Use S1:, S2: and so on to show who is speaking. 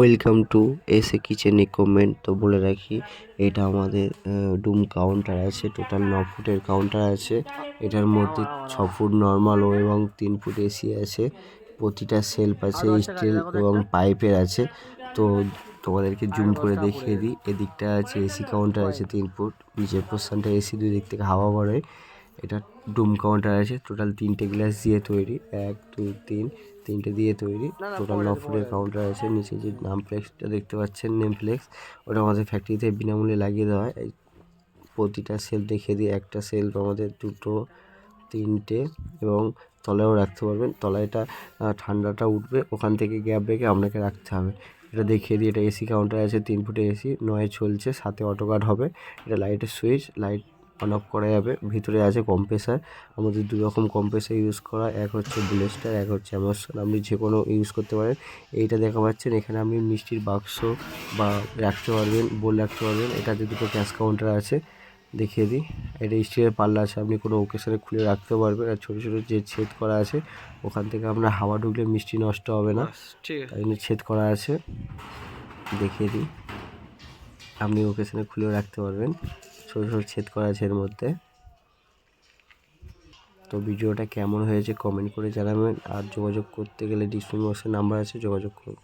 S1: Welcome to এসে kitchen equipment তো বলে রাখি, এটা আমাদের ডুম কাউন্টার আছে। টোটাল ন ফুটের কাউন্টার আছে। এটার মধ্যে ছ ফুট নর্মাল ও এবং তিন ফুট এসি আছে। প্রতিটা সেলফ আছে স্টিল এবং পাইপের আছে। তো তোমাদেরকে জুম করে দেখিয়ে দিই। এদিকটা আছে এসি কাউন্টার আছে তিন ফুট। নিচের পোর্শনটা এসি দুই দিক থেকে হাওয়া ভরে। এটা ডুম কাউন্টার আছে। টোটাল তিনটে গ্লাস দিয়ে তৈরি। এক দুই তিন তিনটে দিয়ে তৈরি। টোটাল ন ফুটের কাউন্টার আছে। নিচে যে নাম প্লেক্সটা দেখতে পাচ্ছেন নেম প্লেক্স ওটা আমাদের ফ্যাক্টরিতে বিনামূল্যে লাগিয়ে দেওয়া হয়। এই প্রতিটা সেলফ দেখিয়ে দিই। একটা সেলফ আমাদের দুটো তিনটে এবং তলায়ও রাখতে পারবেন। তলায় এটা ঠান্ডাটা উঠবে। ওখান থেকে গ্যাপ রেখে আপনাকে রাখতে হবে। এটা দেখিয়ে দিই। এটা এসি কাউন্টার আছে তিন ফুটে এসি নয় চলছে সাথে অটো কাট হবে। এটা লাইটের সুইচ লাইট অন অফ করা যাবে। ভিতরে আছে কম্প্রেসার আমাদের দু রকম কম্প্রেসার ইউজ করা। এক হচ্ছে ব্লেস্টার এক হচ্ছে অ্যামাজন আপনি যে কোনো ইউজ করতে পারেন। এইটা দেখা পাচ্ছেন। এখানে আপনি মিষ্টির বাক্স বা রাখতে পারবেন বোল রাখতে পারবেন। এটাতে দুটো ক্যাশ কাউন্টার আছে। দেখিয়ে দিই। এটা স্টিলের পাল্লা আছে। আপনি কোনো ওকেশনে খুলে রাখতে পারবেন। আর ছোটো ছোটো যে ছেদ করা আছে ওখান থেকে আপনার হাওয়া ঢুকলে মিষ্টি নষ্ট হবে না। তাই জন্য ছেদ করা আছে। দেখিয়ে দিই। আপনি ওকেশনে খুলেও রাখতে পারবেন। ছোটো ছোটো ছেদ করা আছে এর মধ্যে। তো ভিডিওটা কেমন হয়েছে কমেন্ট করে জানাবেন। আর যোগাযোগ করতে গেলে ডিসক্রিপশন বক্সে নাম্বার আছে, যোগাযোগ করুন।